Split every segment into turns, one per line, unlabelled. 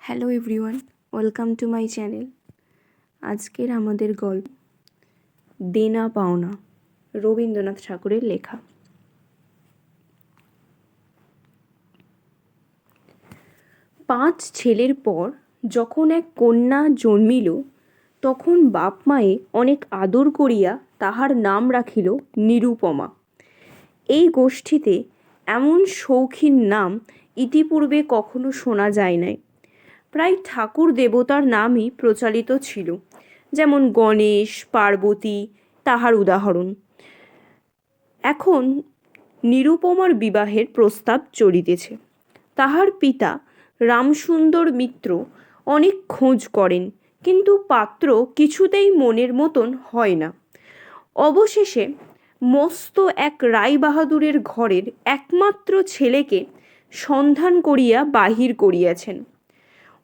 Hello everyone, welcome to my channel. আজকের আমাদের গল্প, দেনা পাওনা, রবীন্দ্রনাথ ঠাকুরের লেখা। পাঁচ ছেলের পর যখন এক কন্যা জন্মিল, তখন বাপ মায়ে অনেক আদর করিয়া তাহার নাম রাখিল নিরুপমা। এই গোষ্ঠীতে এমন শৌখিন নাম ইতিপূর্বে কখনো শোনা যায় নাই। প্রায় ঠাকুর দেবতার নামই প্রচলিত ছিল, যেমন গণেশ, পার্বতী, তাহার উদাহরণ। এখন নিরুপমার বিবাহের প্রস্তাব চলিতেছে। তাহার পিতা রামসুন্দর মিত্র অনেক খোঁজ করেন, কিন্তু পাত্র কিছুতেই মনের মতন হয় না। অবশেষে মস্ত এক রায়বাহাদুরের ঘরের একমাত্র ছেলেকে সন্ধান করিয়া বাহির করিয়াছেন।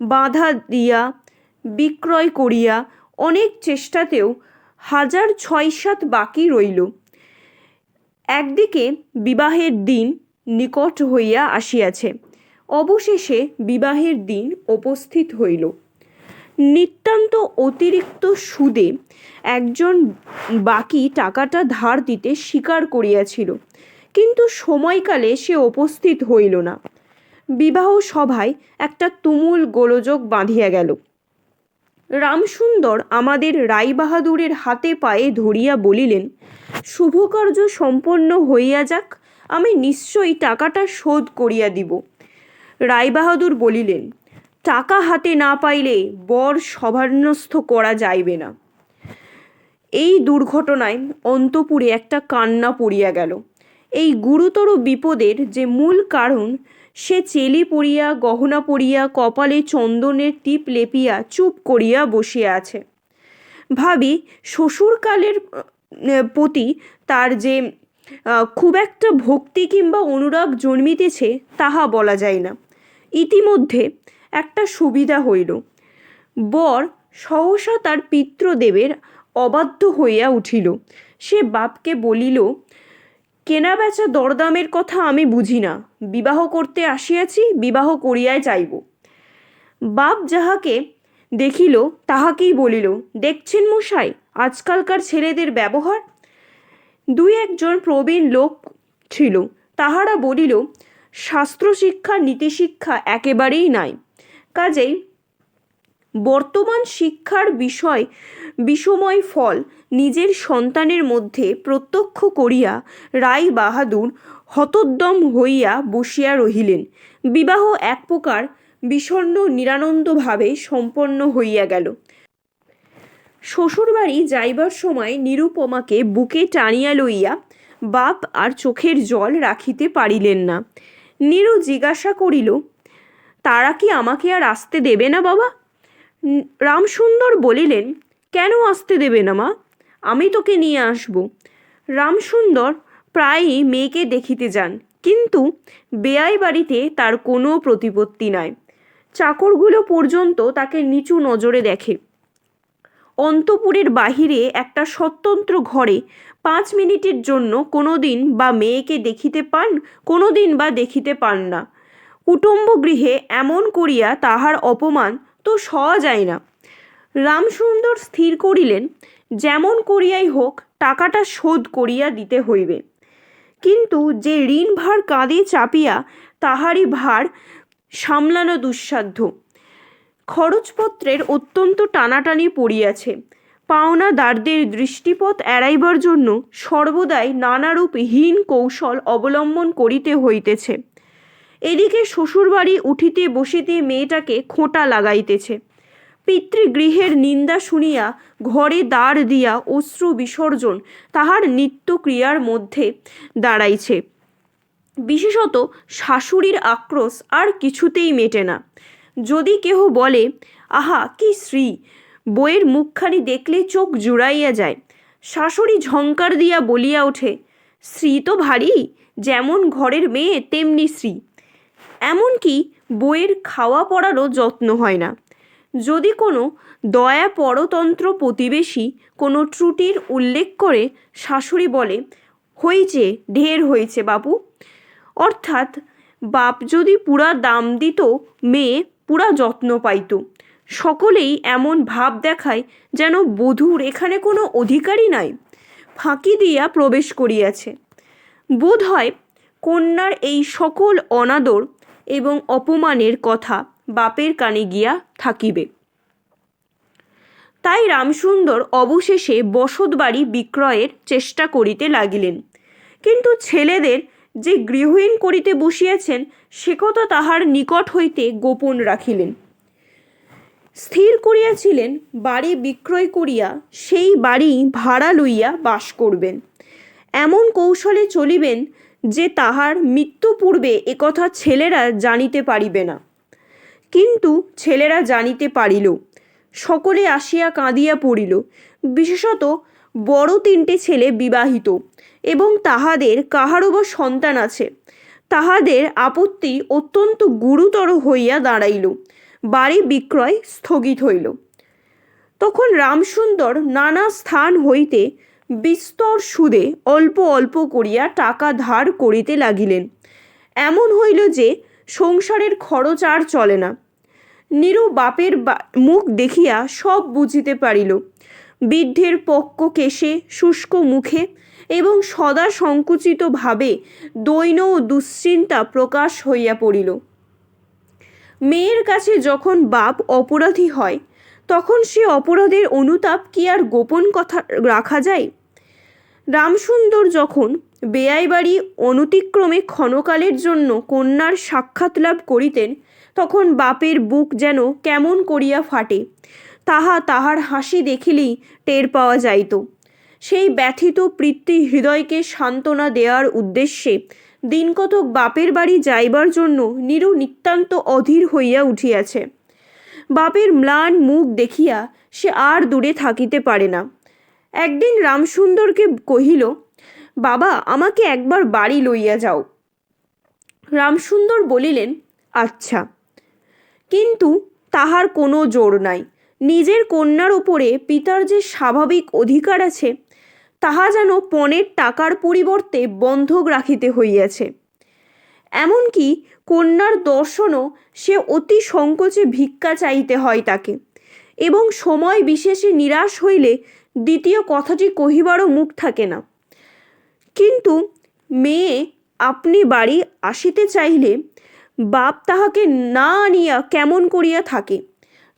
বাধা দিয়া, বিক্রয় করিয়া অনেক চেষ্টাতেও হাজার ছয় সাত বাকি রইল। একদিকে বিবাহের দিন নিকট হইয়া আসিয়াছে, অবশেষে বিবাহের দিন উপস্থিত হইল। নিতান্ত অতিরিক্ত সুদে একজন বাকি টাকাটা ধার দিতে স্বীকার করিয়াছিল, কিন্তু সময়কালে সে উপস্থিত হইল না। বিবাহ সভায় একটা তুমুল গোলযোগ বাঁধিয়া গেল। রামসুন্দর আমাদের রায়বাহাদুরের হাতে পায়ে ধরিয়া বলিলেন, শুভকার্য সম্পন্ন হইয়া যাক, আমি নিশ্চয়ই টাকাটা শোধ করিয়া দিব। রায়বাহাদুর বলিলেন, টাকা হাতে না পাইলে বর সভান্যস্থ করা যাইবে না। এই দুর্ঘটনায় অন্তপুরে একটা কান্না পড়িয়া গেল। এই গুরুতর বিপদের যে মূল কারণ সে চেলি পড়িয়া, গহনা পড়িয়া, কপালে চন্দনের টিপ লেপিয়া, চুপ করিয়া বসিয়া আছে। ভাবি, শ্বশুরকালের প্রতি তার যে খুব একটা ভক্তি কিংবা অনুরাগ জন্মিতেছে তাহা বলা যায় না। ইতিমধ্যে একটা সুবিধা হইল। বর সহসা তার পিতৃদেবের অবাধ্য হইয়া উঠিল। সে বাপকে বলিল কেনাবেচা দরদামের কথা আমি বুঝি না। বিবাহ করতে আসিয়াছি, বিবাহ করিয়াই চাইব বাপ যাহাকে দেখিল, তাহাকেই বলিল, দেখছেন মশাই, আজকালকার ছেলেদের ব্যবহার? দুই একজন প্রবীণ লোক ছিল। তাহারা বলিল শাস্ত্র শিক্ষা নীতিশিক্ষা একেবারেই নাই। কাজেই বর্তমান শিক্ষার বিষয় বিষময় ফল নিজের সন্তানের মধ্যে প্রত্যক্ষ করিয়া রায় বাহাদুর হতোদ্যম হইয়া বসিয়া রহিলেন। বিবাহ এক প্রকার বিষণ্ন নিরানন্দভাবে সম্পন্ন হইয়া গেল। শ্বশুরবাড়ি যাইবার সময় নিরুপমাকে বুকে টানিয়া লইয়া বাপ আর চোখের জল রাখিতে পারিলেন না। নিরু জিজ্ঞাসা করিল, তারা কি আমাকে আর আসতে দেবে না বাবা? রামসুন্দর বলিলেন, কেন আসতে দেবে না মা? আমি তোকে নিয়ে আসব। রামসুন্দর প্রায়ই মেয়েকে দেখিতে যান, কিন্তু বেয়াই বাড়িতে তার কোনো প্রতিপত্তি নাই। চাকরগুলো পর্যন্ত তাকে নিচু নজরে দেখে। অন্তপুরের বাহিরে একটা স্বতন্ত্র ঘরে পাঁচ মিনিটের জন্য কোনো দিন বা মেয়েকে দেখিতে পান কোনো দিন বা দেখিতে পান না। কুটুম্ব গৃহে এমন করিয়া তাহার অপমান তো সওয়া যায় না। রামসুন্দর স্থির করিলেন, যেমন করিয়াই হোক, টাকাটা শোধ করিয়া দিতে হইবে। কিন্তু যে ঋণ ভার কাঁধে চাপিয়া তাহারই ভার সামলানো দুঃসাধ্য। খরচপত্রের অত্যন্ত টানাটানি পড়িয়াছে। পাওনাদারদের দৃষ্টিপথ এড়াইবার জন্য সর্বদাই নানারূপ হীন কৌশল অবলম্বন করিতে হইতেছে। এদিকে শ্বশুরবাড়ি উঠিতে বসিতে মেয়েটাকে খোঁটা লাগাইতেছে। পিতৃগৃহের নিন্দা শুনিয়া ঘরে দাঁড় দিয়া অশ্রু বিসর্জন তাহার নিত্যক্রিয়ার মধ্যে দাঁড়াইছে। বিশেষত শাশুড়ির আক্রোশ আর কিছুতেই মেটে না। যদি কেহ বলে, আহা, কি শ্রী বইয়ের মুখখানি দেখলে চোখ জুড়াইয়া যায়। শাশুড়ি ঝঙ্কার দিয়া বলিয়া ওঠে শ্রী তো ভারী, যেমন ঘরের মেয়ে, তেমনি শ্রী এমনকি বইয়ের খাওয়া পড়ারও যত্ন হয় না। যদি কোনো দয়া পরতন্ত্র প্রতিবেশী কোনো ত্রুটির উল্লেখ করে শাশুড়ি বলে হয়েছে ঢের হয়েছে বাবু। অর্থাৎ বাপ যদি পুরা দাম দিত, মেয়ে পুরা যত্ন পাইত। সকলেই এমন ভাব দেখায় যেন বধূর এখানে কোনো অধিকারই নাই। ফাঁকি দিয়া প্রবেশ করিয়াছে। বোধ হয় কন্যার এই সকল অনাদর এবং অপমানের কথা বাপের কানে গিয়া থাকিবে। তাই রামসুন্দর অবশেষে বসতবাড়ি বিক্রয়ের চেষ্টা করিতে লাগিলেন। কিন্তু ছেলেদের যে গৃহহীন করিতে বসিয়াছেন, সে কথা তাহার নিকট হইতে গোপন রাখিলেন। স্থির করিয়াছিলেন, বাড়ি বিক্রয় করিয়া সেই বাড়ি ভাড়া লইয়া বাস করবেন। এমন কৌশলে চলিবেন যে তাহার মৃত্যু পূর্বে একথা ছেলেরা জানিতে পারিবে না। কিন্তু ছেলেরা জানিতে পারিল, সকলে আসিয়া কাঁদিয়া পড়িল। বিশেষত বড় তিনটে ছেলে বিবাহিত এবং তাহাদের কাহারও বা সন্তান আছে। তাহাদের আপত্তি অত্যন্ত গুরুতর হইয়া দাঁড়াইল, বাড়ি বিক্রয় স্থগিত হইল। তখন রামসুন্দর নানা স্থান হইতে বিস্তর সুদে অল্প অল্প করিয়া টাকা ধার করিতে লাগিলেন। এমন হইল যে সংসারের খরচ আর চলে না। নিরু বাপের মুখ দেখিয়া সব বুঝিতে পারিল। বৃদ্ধের পক্ক কেশে, শুষ্ক মুখে এবং সদা সংকুচিত ভাবে দৈন ও দুশ্চিন্তা প্রকাশ হইয়া পড়িল। মেয়ের কাছে যখন বাপ অপরাধী হয় তখন সে অপরাধের অনুতাপ কি আর গোপন কথা রাখা যায়? রামসুন্দর যখন বেয়াই বাড়ি অনতিক্রমে ক্ষণকালের জন্য কন্যার সাক্ষাৎ লাভ করিতেন, তখন বাপের বুক যেন কেমন করিয়া ফাটে, তাহা তাহার হাসি দেখিলেই টের পাওয়া যাইত। সেই ব্যথিত পৃথ্বী হৃদয়কে সান্ত্বনা দেওয়ার উদ্দেশ্যে দিনকতক বাপের বাড়ি যাইবার জন্য নিরু নিতান্ত অধীর হইয়া উঠিয়াছে। বাপের ম্লান মুখ দেখিয়া সে আর দূরে থাকিতে পারে না। একদিন রামসুন্দরকে কহিল, বাবা, আমাকে একবার বাড়ি লইয়া যাও। রামসুন্দর বলিলেন আচ্ছা। কিন্তু তাহার কোনো জোর নাই। নিজের কন্যার উপরে পিতার যে স্বাভাবিক অধিকার আছে, তাহা যেন পণের টাকার পরিবর্তে বন্ধক রাখিতে হইয়াছে। এমনকি কন্যার দর্শনও সে অতি সংকোচে ভিক্ষা চাইতে হয় তাকে। এবং সময় বিশেষে নিরাশ হইলে দ্বিতীয় কথাটি কহিবারও মুখ থাকে না। কিন্তু মেয়ে আপনি বাড়ি আসিতে চাইলে বাপ তাহাকে না আনিয়া কেমন করিয়া থাকে?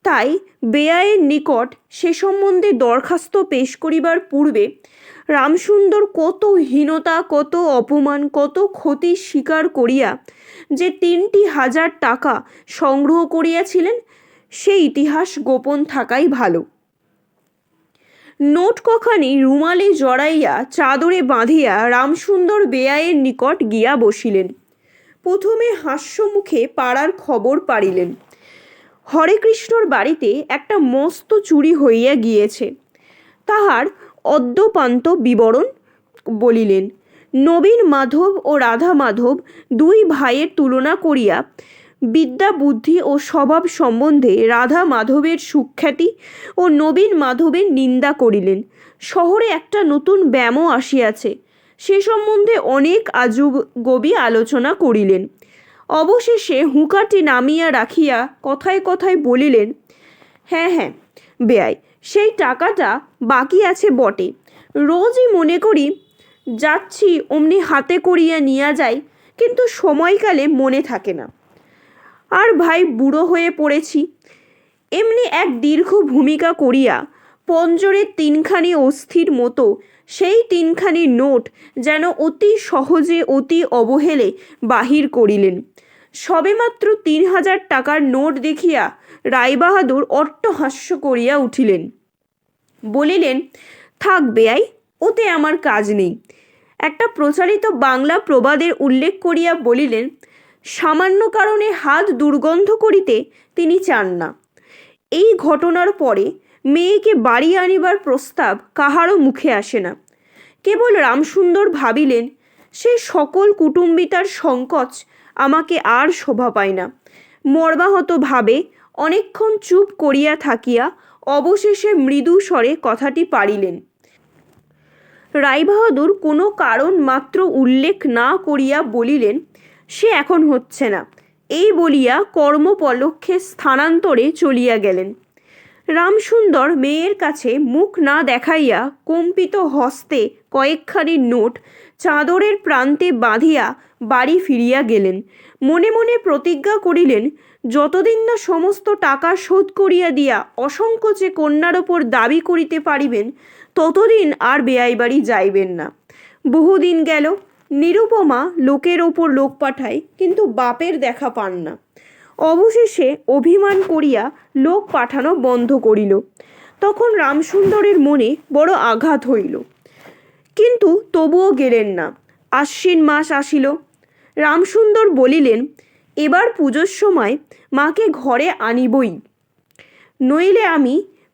তাই বেয়ায়ের নিকট সে সম্বন্ধে দরখাস্ত পেশ করিবার পূর্বে রামসুন্দর কত হীনতা, কত অপমান, কত ক্ষতি স্বীকার করিয়া যে তিনটি হাজার টাকা সংগ্রহ করিয়াছিলেন, সেই ইতিহাস গোপন থাকাই ভালো। নোট কখানি রুমালে জড়াইয়া চাদরে বাঁধিয়া রামসুন্দর বেয়ায়ের নিকট গিয়া বসিলেন। প্রথমে হাস্যমুখে পাড়ার খবর পাড়িলেন। হরেকৃষ্ণর বাড়িতে একটা মস্ত চুরি হইয়া গিয়েছে। তাহার অদ্যপান্ত বিবরণ বলিলেন নবীন মাধব ও রাধা মাধব দুই ভাইয়ের তুলনা করিয়া বিদ্যা, বুদ্ধি ও স্বভাব সম্বন্ধে রাধা মাধবের সুখ্যাতি ও নবীন মাধবের নিন্দা করিলেন। শহরে একটা নতুন ব্যামো আসিয়াছে। সে সম্বন্ধে অনেক আজব গবি আলোচনা করিলেন। অবশেষে হুঁকাটি নামিয়া রাখিয়া কথায় কথায় বলিলেন হ্যাঁ হ্যাঁ বেয়াই, সেই টাকাটা বাকি আছে বটে। রোজই মনে করি যাচ্ছি, অমনি হাতে করিয়া নিয়ে যাই, কিন্তু সময়কালে মনে থাকে না। আর ভাই বুড়ো হয়ে পড়েছি। এমনি এক দীর্ঘ ভূমিকা করিয়া পঞ্জরের তিনখানি অস্থির মতো, সেই তিনখানি নোট যেন অতি সহজে, অতি অবহেলে বাহির করিলেন। সবেমাত্র তিন হাজার টাকার নোট দেখিয়া রায়বাহাদুর অট্টহাস্য করিয়া উঠিলেন। বলিলেন, থাক বেয়াই ওতে আমার কাজ নেই। একটা প্রচারিত বাংলা প্রবাদের উল্লেখ করিয়া বলিলেন, সামান্য কারণে হাত দুর্গন্ধ করিতে তিনি চান না। এই ঘটনার পরে মেয়েকে বাড়ি আনিবার প্রস্তাব কাহারও মুখে আসে না। কেবল রামসুন্দর ভাবিলেন, সে সকল কুটুম্বিতার সংকোচ আমাকে আর শোভা পায় না। মর্মাহত ভাবে অনেকক্ষণ চুপ করিয়া থাকিয়া অবশেষে মৃদু স্বরে কথাটি পারিলেন। রায়বাহাদুর কোনো কারণ মাত্র উল্লেখ না করিয়া বলিলেন, সে এখন হচ্ছে না। এই বলিয়া কর্মপলক্ষে স্থানান্তরে চলিয়া গেলেন। রামসুন্দর মেয়ের কাছে মুখ না দেখাইয়া কম্পিত হস্তে কয়েকখানি নোট চাদরের প্রান্তে বাঁধিয়া বাড়ি ফিরিয়া গেলেন। মনে মনে প্রতিজ্ঞা করিলেন, যতদিন না সমস্ত টাকা শোধ করিয়া দিয়া অসংকোচে কন্যার ওপর দাবি করিতে পারিবেন ততদিন আর বেয়াই বাড়ি যাইবেন না। বহুদিন গেল, নিরুপমা লোকের ওপর লোক পাঠায়, কিন্তু বাপের দেখা পান না। অবশেষে অভিমান করিয়া লোক পাঠানো বন্ধ করিল। তখন রামসুন্দরের মনে বড় আঘাত হইল। কিন্তু তবুও গেলেন না। আশ্বিন মাস আসিল। রামসুন্দর বলিলেন, এবার পুজোর সময় মাকে ঘরে আনিবই। নইলে আমি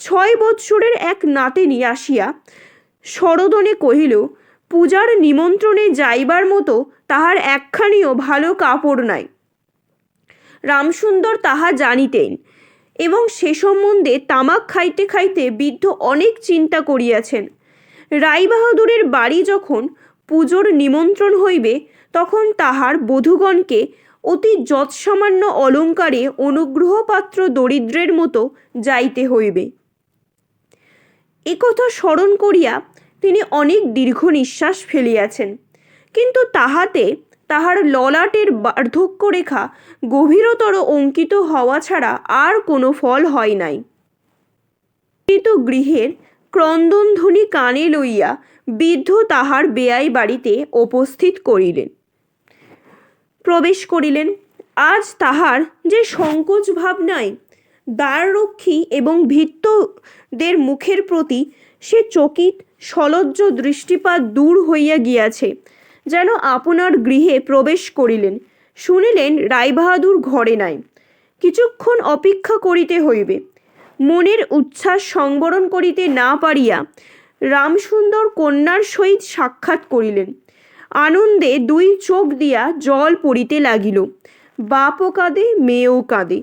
ছয় বৎসরের এক নাতিনি আসিয়া সরদনে কহিল, পূজার নিমন্ত্রণে যাইবার মতো তাহার একখানিও ভালো কাপড় নাই। রামসুন্দর তাহা জানিতেন এবং সে সম্বন্ধে তামাক খাইতে খাইতে বৃদ্ধ অনেক চিন্তা করিয়াছেন। রায়বাহাদুরের বাড়ি যখন পুজোর নিমন্ত্রণ হইবে, তখন তাহার বধূগণকে অতি যৎসামান্য অলঙ্কারে অনুগ্রহপাত্র দরিদ্রের মতো যাইতে হইবে। একথা স্মরণ করিয়া তিনি অনেক দীর্ঘ নিঃশ্বাস ফেলিয়াছেন। কিন্তু তাহাতে তাহার ললাটের বার্ধক্য রেখা গভীরতর অঙ্কিত হওয়া ছাড়া আর কোনো ফল হয় নাই। কিন্তু গৃহের ক্রন্দনধ্বনি কানে লইয়া বৃদ্ধ তাহার বেয়াই বাড়িতে উপস্থিত করিলেন। প্রবেশ করিলেন। আজ তাহার যে সংকোচ ভাব নাই দ্বাররক্ষী এবং ভৃত্যদের মুখের প্রতি সে চকিত, সলজ্জ দৃষ্টিপাত দূর হইয়া গিয়াছে, যেন আপনার গৃহে প্রবেশ করিলেন। শুনিলেন রায়বাহাদুর ঘরে নাই। কিছুক্ষণ অপেক্ষা করিতে হইবে। মনের উচ্ছ্বাস সংবরণ করিতে না পারিয়া রামসুন্দর কন্যার সহিত সাক্ষাৎ করিলেন। আনন্দে দুই চোখ দিয়া জল পড়িতে লাগিল। বাপও কাঁদে, মেয়েও কাঁদে।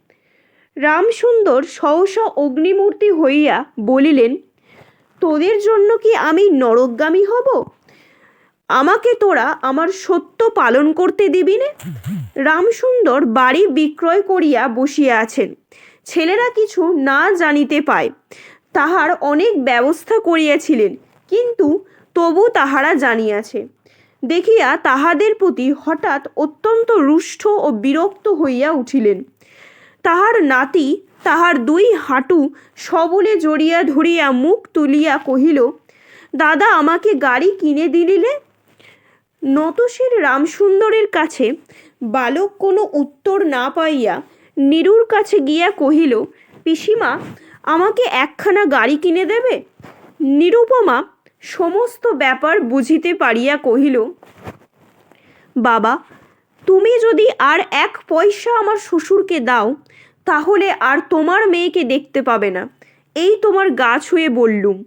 রামসুন্দর সহসা অগ্নিমূর্তি হইয়া বলিলেন, তোদের জন্য কি আমি নরকগামী হব? আমাকে তোরা আমার সত্য পালন করতে দিবি নে? রামসুন্দর বাড়ি বিক্রয় করিয়া বসিয়া আছেন। ছেলেরা কিছু না জানিতে পায়। তাহার অনেক ব্যবস্থা করিয়াছিলেন, কিন্তু তবু তাহারা জানিয়াছে। দেখিয়া তাহাদের প্রতি হঠাৎ অত্যন্ত রুষ্ট ও বিরক্ত হইয়া উঠিলেন। তাহার নাতি, তাহার দুই হাঁটু সবলে জড়িয়া ধরিয়া মুখ তুলিয়া কহিল, দাদা, আমাকে গাড়ি কিনে দিলিলে? নতশির রামসুন্দরের কাছে বালক কোনো উত্তর না পাইয়া নিরুর কাছে গিয়া কহিল, পিসিমা, আমাকে একখানা গাড়ি কিনে দেবে? নিরুপমা সমস্ত ব্যাপার বুঝিতে পারিয়া কহিল, বাবা তুমি যদি আর এক পয়সা আমার শ্বশুরকে দাও, তাহলে আর তোমার মেয়েকে দেখতে পাবে না। এই তোমার গা ছুঁয়ে বললুম।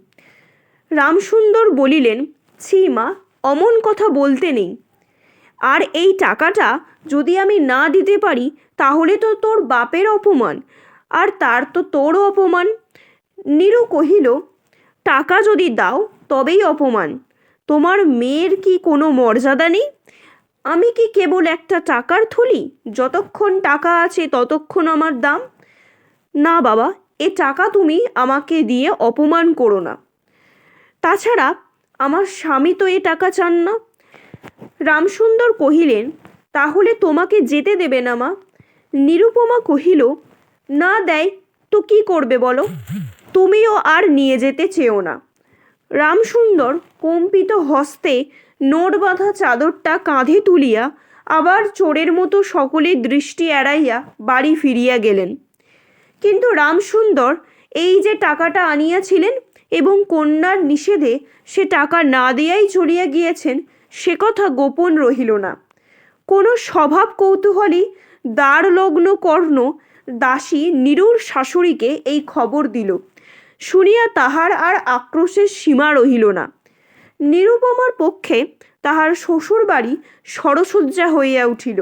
রামসুন্দর বলিলেন, ছি মা, অমন কথা বলতে নেই। আর এই টাকাটা যদি আমি না দিতে পারি, তাহলে তো তোর বাপের অপমান, আর তার তো তোরও অপমান। নীরু কহিল, টাকা যদি দাও, তবেই অপমান। তোমার মেয়ের কি কোনো মর্যাদা নেই? আমি কি কেবল একটা টাকার থলি? যতক্ষণ টাকা আছে ততক্ষণ আমার দাম? না বাবা, এ টাকা তুমি আমাকে দিয়ে অপমান করো না। তাছাড়া আমার স্বামী তো এ টাকা চান না। রামসুন্দর কহিলেন, তাহলে তোমাকে যেতে দেবে না মা? নিরুপমা কহিল, না দেয়, তো কি করবে বলো? তুমিও আর নিয়ে যেতে চেও না। রামসুন্দর কম্পিত হস্তে নোট বাঁধা চাদরটা কাঁধে তুলিয়া আবার চোরের মতো সকলের দৃষ্টি এড়াইয়া বাড়ি ফিরিয়া গেলেন। কিন্তু রামসুন্দর এই যে টাকাটা আনিয়াছিলেন এবং কন্যার নিষেধে সে টাকা না দিয়াই চড়িয়া গিয়েছেন, সে কথা গোপন রহিল না। কোনো স্বভাব কৌতূহলী, দ্বারলগ্ন কর্ণ দাসী নিরুর শাশুড়িকে এই খবর দিল। শুনিয়া তাহার আর আক্রোশের সীমা রহিল না। নিরুপমার পক্ষে তাহার শ্বশুর বাড়ি সরসজ্জা হইয়া উঠিল।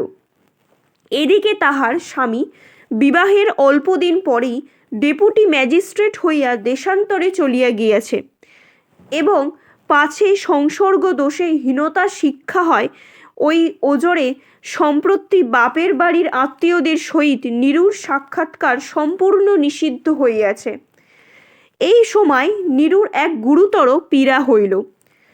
এদিকে তাহার স্বামী বিবাহের অল্পদিন পরেই ডেপুটি ম্যাজিস্ট্রেট হইয়া দেশান্তরে চলিয়া গিয়াছে এবং পাছে সংসর্গ দোষে হীনতা শিক্ষা হয়, ওই ওজরে সম্প্রতি বাপের বাড়ির আত্মীয়দের সহিত নিরুর সাক্ষাৎকার সম্পূর্ণ নিষিদ্ধ হইয়াছে। এই সময় নিরুর এক গুরুতর পীড়া হইল।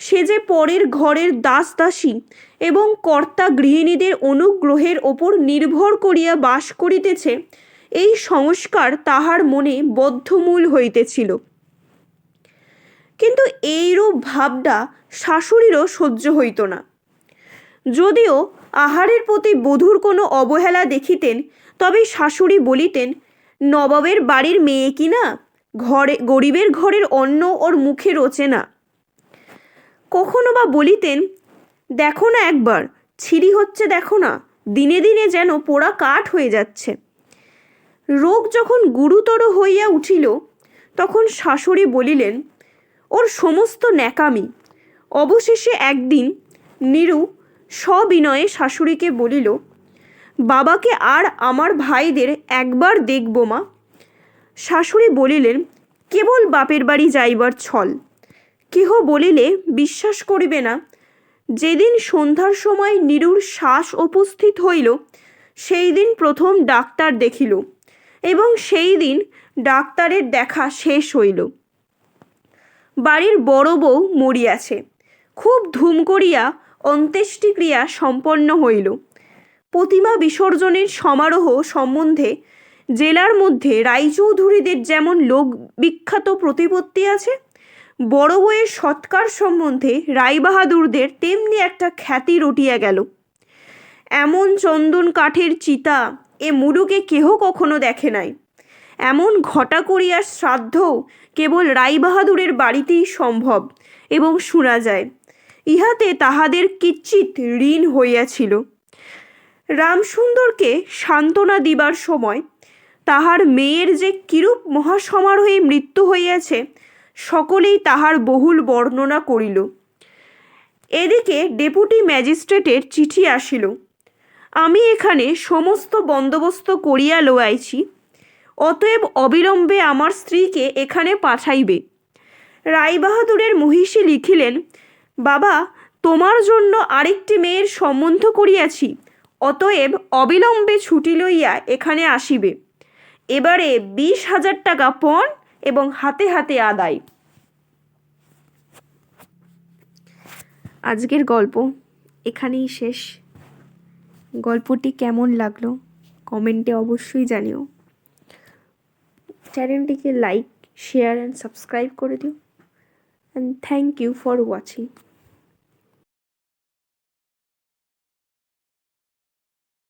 সে যে পরের ঘরের দাস দাসী এবং কর্তা গৃহিণীদের অনুগ্রহের ওপর নির্ভর করিয়া বাস করিতেছে, এই সংস্কার তাহার মনে বদ্ধমূল হইতেছিল। কিন্তু এইরূপ ভাবটা শাশুড়িরও সহ্য হইত না। যদিও আহারের প্রতি বধূর কোনো অবহেলা দেখিতেন, তবে শাশুড়ি বলিতেন, নবাবের বাড়ির মেয়ে কি না? ঘরে, গরিবের ঘরের অন্ন ওর মুখে রোচে না। কখনো বা বলিতেন, দেখো না একবার, ছিরি হচ্ছে দেখো না, দিনে দিনে যেন পোড়া কাঠ হয়ে যাচ্ছে। রোগ যখন গুরুতর হইয়া উঠিল, তখন শাশুড়ি বলিলেন, ওর সমস্ত ন্যাকামি। অবশেষে একদিন নিরু সবিনয়ে শাশুড়িকে বলিল, বাবাকে আর আমার ভাইদের একবার দেখব মা। শাশুড়ি বলিলেন, কেবল বাপের বাড়ি যাইবার ছল। কেহ বলিলে বিশ্বাস করিবে না। যেদিন সন্ধ্যার সময় নিরুর শ্বাস উপস্থিত হইল সেই দিন প্রথম ডাক্তার দেখিল এবং সেই দিন ডাক্তারের দেখা শেষ হইল। বাড়ির বড় বউ মরিয়াছে। খুব ধুম করিয়া অন্ত্যেষ্টিক্রিয়া সম্পন্ন হইল। প্রতিমা বিসর্জনের সমারোহ সম্বন্ধে জেলার মধ্যে রায়চৌধুরীদের যেমন লোক বিখ্যাত প্রতিপত্তি আছে বড় বউয়ের সৎকার সম্বন্ধে রায়বাহাদুরদের তেমনি একটা খ্যাতি রটিয়া গেল। এমন চন্দন কাঠের চিতা এ মুলুকে কেহ কখনো দেখে নাই। এমন ঘটা করিয়া শ্রাদ্ধ কেবল রায়বাহাদুরের বাড়িতেই সম্ভব এবং শোনা যায়। ইহাতে তাহাদের কিচ্ছিত ঋণ হইয়াছিল। রামসুন্দরকে সান্ত্বনা দিবার সময় তাহার মেয়ের যে কিরূপ মহাসমারোহে মৃত্যু হইয়াছে সকলেই তাহার বহুল বর্ণনা করিল। এদিকে ডেপুটি ম্যাজিস্ট্রেটের চিঠি আসিল। আমি এখানে সমস্ত বন্দোবস্ত করিয়া লইয়াছি, অতএব অবিলম্বে আমার স্ত্রীকে এখানে পাঠাইবে। রায়বাহাদুরের মহিষী লিখিলেন, বাবা, তোমার জন্য আরেকটি মেয়ের সম্বন্ধ করিয়াছি, অতএব অবিলম্বে ছুটি লইয়া এখানে আসিবে। এবারে বিশ হাজার টাকা পণ এবং হাতে হাতে আদায়। আজকের গল্প এখানেই শেষ। গল্পটি কেমন লাগল কমেন্টে অবশ্যই জানিও। চ্যানেলটিকে লাইক, শেয়ার অ্যান্ড সাবস্ক্রাইব করে দিও। And thank you for watching